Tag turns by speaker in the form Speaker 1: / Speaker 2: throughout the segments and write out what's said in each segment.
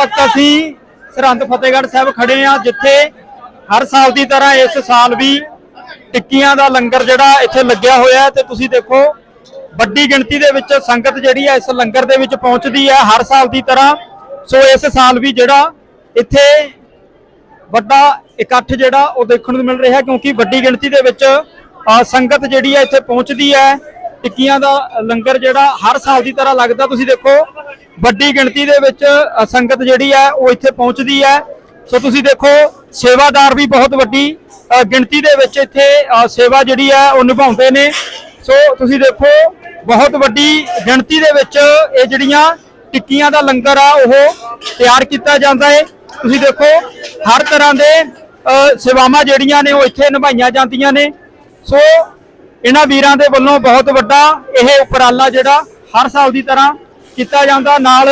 Speaker 1: ਤੱਕ ਅਸੀਂ ਸਰਹੰਦ ਫਤਿਹਗੜ੍ਹ ਸਾਹਿਬ ਖੜੇ ਆ ਜਿੱਥੇ ਹਰ ਸਾਲ ਦੀ ਤਰ੍ਹਾਂ ਇਸ ਸਾਲ ਵੀ ਟਿੱਕੀਆਂ ਦਾ ਲੰਗਰ ਜਿਹੜਾ ਇੱਥੇ ਲੱਗਿਆ ਹੋਇਆ ਤੇ ਤੁਸੀਂ ਦੇਖੋ, ਵੱਡੀ ਗਿਣਤੀ ਦੇ ਵਿੱਚ ਸੰਗਤ ਜਿਹੜੀ ਹੈ ਇਸ ਲੰਗਰ ਦੇ ਵਿੱਚ ਪਹੁੰਚਦੀ ਹੈ ਹਰ ਸਾਲ ਦੀ ਤਰ੍ਹਾਂ। ਸੋ ਇਸ ਸਾਲ ਵੀ ਜਿਹੜਾ ਇੱਥੇ ਵੱਡਾ ਇਕੱਠ ਜਿਹੜਾ ਉਹ ਦੇਖਣ ਨੂੰ ਮਿਲ ਰਿਹਾ ਕਿਉਂਕਿ ਵੱਡੀ ਗਿਣਤੀ ਦੇ ਵਿੱਚ ਸੰਗਤ ਜਿਹੜੀ ਹੈ ਇੱਥੇ ਪਹੁੰਚਦੀ ਹੈ। ਟਿੱਕੀਆਂ ਦਾ ਲੰਗਰ ਜਿਹੜਾ ਹਰ ਸਾਲ ਦੀ ਤਰ੍ਹਾਂ ਲੱਗਦਾ, ਤੁਸੀਂ ਦੇਖੋ ਵੱਡੀ ਗਿਣਤੀ ਦੇ ਵਿੱਚ ਸੰਗਤ ਜਿਹੜੀ ਹੈ, ਉਹ ਇੱਥੇ ਪਹੁੰਚਦੀ ਹੈ। ਸੋ ਤੁਸੀਂ ਦੇਖੋ, ਸੇਵਾਦਾਰ ਵੀ ਬਹੁਤ ਵੱਡੀ ਗਿਣਤੀ ਦੇ ਵਿੱਚ ਇੱਥੇ ਸੇਵਾ ਜਿਹੜੀ ਹੈ, ਉਹ ਨਿਭਾਉਂਦੇ ਨੇ। ਸੋ ਤੁਸੀਂ ਦੇਖੋ, ਬਹੁਤ ਵੱਡੀ ਗਿਣਤੀ ਦੇ ਵਿੱਚ ਇਹ ਜਿਹੜੀਆਂ ਟਿੱਕੀਆਂ ਦਾ ਲੰਗਰ ਆ, ਉਹ ਤਿਆਰ ਕੀਤਾ ਜਾਂਦਾ ਹੈ। ਤੁਸੀਂ ਦੇਖੋ, ਹਰ ਤਰ੍ਹਾਂ ਦੇ ਸੇਵਾਵਾਂ ਜਿਹੜੀਆਂ ਨੇ, ਉਹ ਇੱਥੇ ਨਿਭਾਈਆਂ ਜਾਂਦੀਆਂ ਨੇ। ਸੋ ਇਹਨਾਂ ਵੀਰਾਂ ਦੇ ਵੱਲੋਂ ਬਹੁਤ ਵੱਡਾ ਇਹ ਉਪਰਾਲਾ ਜਿਹੜਾ ਹਰ ਸਾਲ ਦੀ ਤਰ੍ਹਾਂ ਕੀਤਾ ਜਾਂਦਾ। ਨਾਲ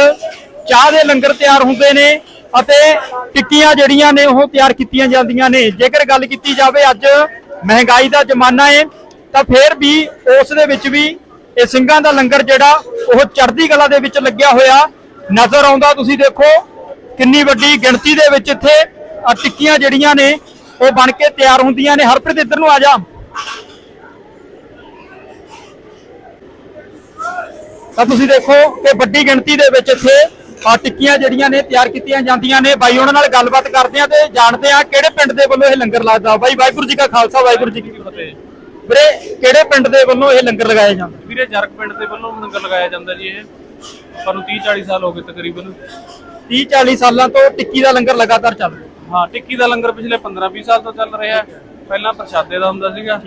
Speaker 1: ਚਾਹ ਦੇ ਲੰਗਰ ਤਿਆਰ ਹੁੰਦੇ ਨੇ ਅਤੇ ਟਿੱਕੀਆਂ ਜਿਹੜੀਆਂ ਨੇ ਉਹ ਤਿਆਰ ਕੀਤੀਆਂ ਜਾਂਦੀਆਂ ਨੇ। ਜੇਕਰ ਗੱਲ ਕੀਤੀ ਜਾਵੇ ਅੱਜ ਮਹਿੰਗਾਈ ਦਾ ਜ਼ਮਾਨਾ ਹੈ ਤਾਂ ਫਿਰ ਵੀ ਉਸ ਦੇ ਵਿੱਚ ਵੀ ਇਹ ਸਿੰਘਾਂ ਦਾ ਲੰਗਰ ਜਿਹੜਾ, ਉਹ ਚੜ੍ਹਦੀ ਕਲਾ ਦੇ ਵਿੱਚ ਲੱਗਿਆ ਹੋਇਆ। ਨਜ਼ਰ ਆਉਂਦਾ ਤੁਸੀਂ ਦੇਖੋ, ਕਿੰਨੀ ਵੱਡੀ ਗਿਣਤੀ ਦੇ ਵਿੱਚ ਇੱਥੇ ਟਿੱਕੀਆਂ ਜਿਹੜੀਆਂ ਨੇ, ਉਹ ਬਣ ਕੇ ਤਿਆਰ ਹੁੰਦੀਆਂ ਨੇ। ਹਰਪ੍ਰੀਤ, ਇੱਧਰ ਨੂੰ ਆ ਜਾ। ਤਾਂ ਤੁਸੀਂ ਦੇਖੋ ਕਿ ਵੱਡੀ ਗਿਣਤੀ ਦੇ ਵਿੱਚ ਇੱਥੇ ਆ ਟਿੱਕੀਆਂ ਜਿਹੜੀਆਂ ਨੇ ਤਿਆਰ ਕੀਤੀਆਂ ਜਾਂਦੀਆਂ ਨੇ। ਬਾਈ ਉਹਨਾਂ ਨਾਲ ਗੱਲਬਾਤ ਕਰਦੇ ਆ ਤੇ ਜਾਣਦੇ ਆ ਕਿਹੜੇ ਪਿੰਡ ਦੇ ਵੱਲੋਂ ਇਹ ਲੰਗਰ ਲੱਗਦਾ। ਬਾਈ ਵਾਹਿਗੁਰੂ ਜੀ ਕਾ ਖਾਲਸਾ ਵਾਹਿਗੁਰੂ ਜੀ ਕੀ ਫਤਿਹ। ਵੀਰੇ ਕਿਹੜੇ ਪਿੰਡ ਦੇ ਵੱਲੋਂ ਇਹ ਲੰਗਰ ਲਗਾਇਆ ਜਾਂਦਾ?
Speaker 2: ਵੀਰੇ ਜਰਕ ਪਿੰਡ ਦੇ ਵੱਲੋਂ ਲੰਗਰ ਲਗਾਇਆ ਜਾਂਦਾ ਜੀ ਇਹ। ਆਪਾਂ ਨੂੰ 30 40 ਸਾਲ ਹੋ ਗਏ ਤਕਰੀਬਨ।
Speaker 1: 30 40 ਸਾਲਾਂ ਤੋਂ ਟਿੱਕੀ ਦਾ ਲੰਗਰ ਲਗਾਤਾਰ ਚੱਲ ਰਿਹਾ।
Speaker 2: ਹਾਂ ਟਿੱਕੀ ਦਾ ਲੰਗਰ ਪਿਛਲੇ 15 20 ਸਾਲ ਤੋਂ ਚੱਲ ਰਿਹਾ ਹੈ। ਪਹਿਲਾਂ ਪ੍ਰਸ਼ਾਦੇ ਦਾ ਹੁੰਦਾ ਸੀਗਾ।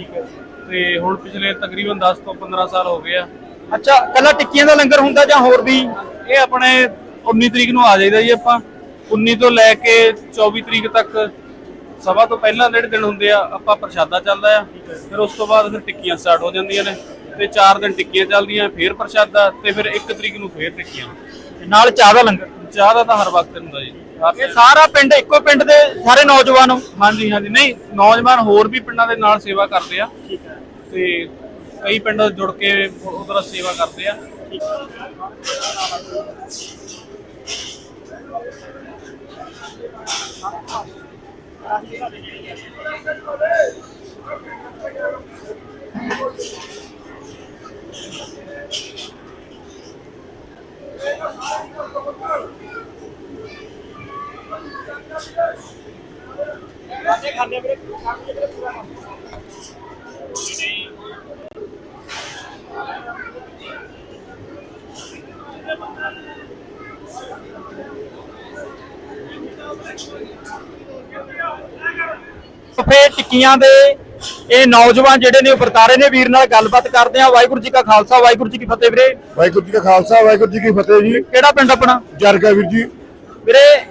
Speaker 2: ਤੇ ਹੁਣ ਪਿਛਲੇ ਤਕਰੀਬਨ 10 ਤੋਂ 15 ਸਾਲ ਹੋ ਗਏ ਆ।
Speaker 1: ਅੱਛਾ ਕੱਲਾ ਟਿੱਕੀਆਂ ਦਾ ਲੰਗਰ ਹੁੰਦਾ ਜਾਂ ਹੋਰ ਵੀ?
Speaker 2: ਇਹ ਆਪਣੇ 19 ਤਰੀਕ ਨੂੰ ਆ ਜਾਈਦਾ ਜੀ ਆਪਾਂ। 19 ਤੋਂ ਲੈ ਕੇ 24 ਤਰੀਕ ਤੱਕ ਸਭਾ ਤੋਂ ਪਹਿਲਾਂ ਜਿਹੜੇ ਦਿਨ ਹੁੰਦੇ ਆ ਆਪਾਂ ਪ੍ਰਸ਼ਾਦਾ ਚੱਲਦਾ ਆ। ਫਿਰ ਉਸ ਤੋਂ ਬਾਅਦ ਫਿਰ ਟਿੱਕੀਆਂ ਸਟਾਰਟ ਹੋ ਜਾਂਦੀਆਂ ਨੇ। ਤੇ 4 ਦਿਨ ਟਿੱਕੀਆਂ ਚੱਲਦੀਆਂ ਫਿਰ ਪ੍ਰਸ਼ਾਦਾ ਤੇ ਫਿਰ 1 ਤਰੀਕ ਨੂੰ ਫਿਰ ਟਿੱਕੀਆਂ।
Speaker 1: ਨਾਲ ਚਾਹ ਦਾ ਲੰਗਰ?
Speaker 2: ਚਾਹ ਦਾ ਤਾਂ ਹਰ ਵਕਤ ਹੁੰਦਾ ਜੀ।
Speaker 1: ਇਹ ਸਾਰਾ ਪਿੰਡ ਇੱਕੋ ਪਿੰਡ ਦੇ ਸਾਰੇ ਨੌਜਵਾਨ
Speaker 2: ਹਾਂਜੀ ਹਾਂਜੀ। ਨਹੀਂ ਨੌਜਵਾਨ ਹੋਰ ਵੀ ਪਿੰਡਾਂ ਦੇ ਨਾਲ ਸੇਵਾ ਕਰਦੇ ਆ। ਠੀਕ ਹੈ। ਤੇ ਕਈ ਪਿੰਡ ਜੁੜ ਕੇ ਉਧਰ ਸੇਵਾ ਕਰਦੇ ਆ।
Speaker 1: ਫੇ ਟਿੱਕੀਆਂ ਦੇ ਇਹ ਨੌਜਵਾਨ ਜਿਹੜੇ ਨੇ ਉਹ ਵਰਤਾਰੇ ਨੇ ਵੀਰ ਨਾਲ ਗੱਲਬਾਤ ਕਰਦੇ ਆ ਵਾਹਿਗੁਰੂ ਜੀ ਕਾ ਖਾਲਸਾ ਵਾਹਿਗੁਰੂ ਜੀ ਕੀ ਫਤਿਹ ਵੀਰੇ।
Speaker 3: ਵਾਹਿਗੁਰੂ ਜੀ ਕਾ ਖਾਲਸਾ ਵਾਹਿਗੁਰੂ ਜੀ ਕੀ ਫਤਿਹ ਜੀ।
Speaker 1: ਕਿਹੜਾ ਪਿੰਡ ਆਪਣਾ?
Speaker 3: ਜਰਗਾ ਵੀਰ ਜੀ।
Speaker 1: ਵੀਰੇ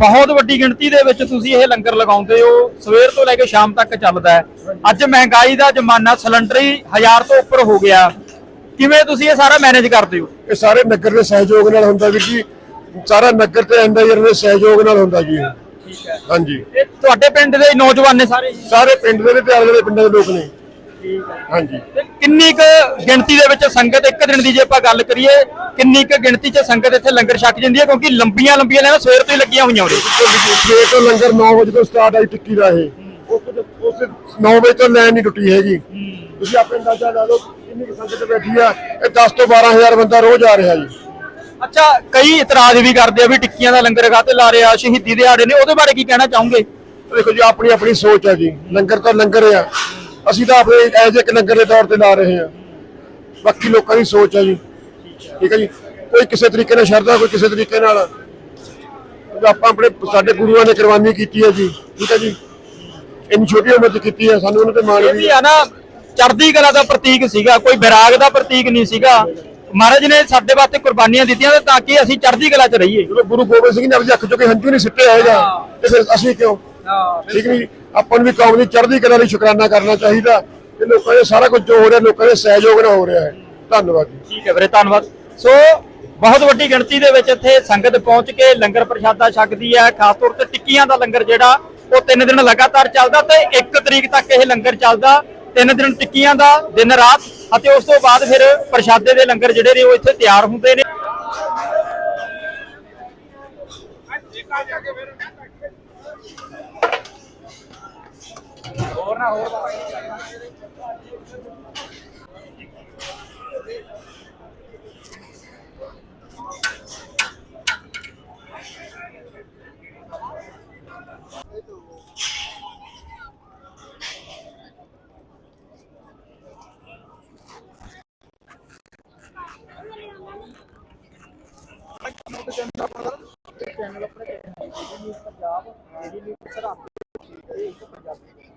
Speaker 1: ਬਹੁਤ ਵੱਡੀ ਗਿਣਤੀ ਦੇ ਵਿੱਚ ਤੁਸੀਂ ਇਹ ਲੰਗਰ ਲਗਾਉਂਦੇ ਹੋ। ਸਵੇਰ ਤੋਂ ਲੈ ਕੇ ਸ਼ਾਮ ਤੱਕ ਚੱਲਦਾ ਹੈ। ਅੱਜ ਮਹਿੰਗਾਈ ਦਾ ਜ਼ਮਾਨਾ ਸਿਲੰਡਰ ਹੀ 1000 ਤੋਂ ਉੱਪਰ ਹੋ ਗਿਆ। ਕਿਵੇਂ ਤੁਸੀਂ ਇਹ ਸਾਰਾ ਮੈਨੇਜ ਕਰਦੇ ਹੋ?
Speaker 3: ਇਹ ਸਾਰੇ ਨਗਰ ਦੇ ਸਹਿਯੋਗ ਨਾਲ ਹੁੰਦਾ ਵੀਰ ਜੀ। ਸਾਰਾ ਨਗਰ ਤੇ ਐਂਡਾਇਰ ਦੇ ਸਹਿਯੋਗ ਨਾਲ ਹੁੰਦਾ ਜੀ।
Speaker 1: ਠੀਕ ਹੈ।
Speaker 3: ਹਾਂਜੀ।
Speaker 1: ਇਹ ਤੁਹਾਡੇ ਪਿੰਡ ਦੇ ਨੌਜਵਾਨ ਨੇ ਸਾਰੇ
Speaker 3: ਸਾਰੇ ਪਿੰਡ ਦੇ ਨੇ ਤੇ ਦੇ ਪਿੰਡਾਂ ਦੇ ਲੋਕ ਨੇ। ਹਾਂਜੀ।
Speaker 1: ਤੇ ਕਿੰਨੀ ਕੁ ਗਿਣਤੀ ਦੇ ਵਿੱਚ ਸੰਗਤ ਇੱਕ ਦਿਨ ਦੀ ਜੇ ਆਪਾਂ ਗੱਲ ਕਰੀਏ ਕਿੰਨੀ ਕੁ ਗਿਣਤੀ 'ਚ ਸੰਗਤ ਇੱਥੇ ਲੰਗਰ ਛਕ ਜਾਂਦੀ ਹੈ? ਕਿਉਂਕਿ ਲੰਬੀਆਂ ਲੰਬੀਆਂ ਲਾਈਨਾਂ ਸਵੇਰ ਤੋਂ ਹੀ ਲੱਗੀਆਂ ਹੋਈਆਂ ਉਰੇ।
Speaker 3: ਸਵੇਰ ਤੋਂ ਲੰਗਰ 9 ਵਜੇ ਤੋਂ ਸਟਾਰਟ ਆਈ ਟਿੱਕੀ ਦਾ ਇਹ ਉਸ ਉਸ 9 ਵਜੇ ਤੋਂ ਲਾਈਨ ਨਹੀਂ ਟੁੱਟੀ ਹੈਗੀ। ਤੁਸੀਂ ਆਪਣੇ ਅੰਦਾਜ਼ਾ ਲਾ ਲਓ ਕਿੰਨੀ ਕੁ ਸੰਗਤ ਬੈਠੀ ਆ ਇਹ 10 ਤੋਂ 12000 ਬੰਦਾ ਰੋਜ਼ ਆ ਰਿਹਾ ਜੀ।
Speaker 1: ਅੱਛਾ ਕਈ ਇਤਰਾਜ਼ ਵੀ ਕਰਦੇ ਆ ਵੀ ਟਿੱਕੀਆਂ ਦਾ ਲੰਗਰ ਕਾਤੇ ਲਾ ਰਿਹਾ ਸ਼ਹੀਦੀ ਦਿਹਾੜੇ ਨੇ ਉਹਦੇ ਬਾਰੇ ਕੀ ਕਹਿਣਾ ਚਾਹੋਗੇ?
Speaker 3: ਦੇਖੋ ਜੀ ਆਪਣੀ ਆਪਣੀ ਸੋਚ ਹੈ ਜੀ। ਲੰਗਰ ਤਾਂ ਲੰਗਰ ਆ। ਅਸੀਂ ਤਾਂ ਆਪਣੇ ਐਜ ਇੱਕ ਲੰਗਰ ਦੇ ਤੌਰ ਤੇ ਲਾ ਰਹੇ ਹਾਂ ਬਾਕੀ ਲੋਕਾਂ ਦੀ ਸੋਚ ਹੈ ਜੀ। ਠੀਕ ਹੈ ਜੀ? ਕੋਈ ਕਿਸੇ ਤਰੀਕੇ ਨਾਲ ਸ਼ਰਧਾ ਕੋਈ ਕਿਸੇ ਤਰੀਕੇ ਨਾਲ ਜੋ ਆਪਾਂ ਆਪਣੇ ਸਾਡੇ ਗੁਰੂਆਂ ਨੇ ਕੁਰਬਾਨੀ ਕੀਤੀ ਹੈ ਜੀ। ਠੀਕ ਹੈ ਜੀ? ਇੰਨੀ ਛੋਟੀ ਉਮਰ 'ਚ ਕੀਤੀ ਹੈ ਸਾਨੂੰ ਉਹਨਾਂ ਤੇ ਮਾਣ ਵੀ
Speaker 1: ਆ ਨਾ ਚੜ੍ਹਦੀ ਕਲਾ ਦਾ ਪ੍ਰਤੀਕ ਸੀਗਾ ਕੋਈ ਵਿਰਾਗ ਦਾ ਪ੍ਰਤੀਕ ਨਹੀਂ ਸੀਗਾ। ਮਹਾਰਾਜ ਨੇ ਸਾਡੇ ਵਾਸਤੇ ਕੁਰਬਾਨੀਆਂ ਦਿੱਤੀਆਂ ਤੇ ਤਾਂ ਕਿ ਅਸੀਂ ਚੜ੍ਹਦੀ ਕਲਾ 'ਚ ਰਹੀਏ।
Speaker 3: ਜਦੋਂ ਗੁਰੂ ਗੋਬਿੰਦ ਸਿੰਘ ਨੇ ਆਪਣੀ ਅੱਖ ਚੋਂ ਹੰਝੂ ਨਹੀਂ ਸਿੱਟੇ ਹੈਗਾ। ਤੇ ਫਿਰ ਅਸੀਂ ਕਿਉਂ? ਠੀਕ ਨਹੀਂ? ਆਪਾਂ ਨੂੰ ਵੀ ਕੌਮ ਦੀ ਚੜ੍ਹਦੀ ਕਲਾ ਲਈ ਸ਼ੁਕਰਾਨਾ ਕਰਨਾ ਚਾਹੀਦਾ। ਤੇ ਲੋਕਾਂ ਦੇ ਸਾਰਾ ਕੁਝ ਜੋ ਹੋ ਰਿਹਾ ਲੋਕਾਂ ਦੇ ਸਹਿਯੋਗ ਨਾਲ ਹੋ ਰਿਹਾ ਹੈ। ਧੰਨਵਾਦ ਜੀ।
Speaker 1: ਠੀਕ ਹੈ ਵੀਰੇ ਧੰਨਵਾਦ। ਸੋ ਬਹੁਤ ਵੱਡੀ ਗਿਣਤੀ ਦੇ ਵਿੱਚ ਇੱਥੇ ਸੰਗਤ ਪਹੁੰਚ ਕੇ ਲੰਗਰ ਪ੍ਰਸ਼ਾਦਾ ਛਕਦੀ ਹੈ। ਖਾਸ ਤੌਰ ਤੇ ਟਿੱਕੀਆਂ ਦਾ ਲੰਗਰ ਜਿਹੜਾ ਉਹ ਤਿੰਨ ਦਿਨ ਲਗਾਤਾਰ ਚੱਲਦਾ ਤੇ 1 ਤਰੀਕ ਤੱਕ ਇਹ ਲੰਗਰ ਚੱਲਦਾ। ਤਿੰਨ ਦਿਨ ਟਿੱਕੀਆਂ ਦਾ ਦਿਨ ਰਾਤ ਅਤੇ ਉਸ ਤੋਂ ਬਾਅਦ ਫਿਰ ਪ੍ਰਸ਼ਾਦੇ ਦੇ ਲੰਗਰ ਜਿਹੜੇ ਨੇ ਉਹ ਇੱਥੇ ਤਿਆਰ ਹੁੰਦੇ ਨੇ। ਪੰਜਾਬ ਜਿਹੜੀ ਸਰਹੰਦ ਇੱਕ ਪੰਜਾਬੀ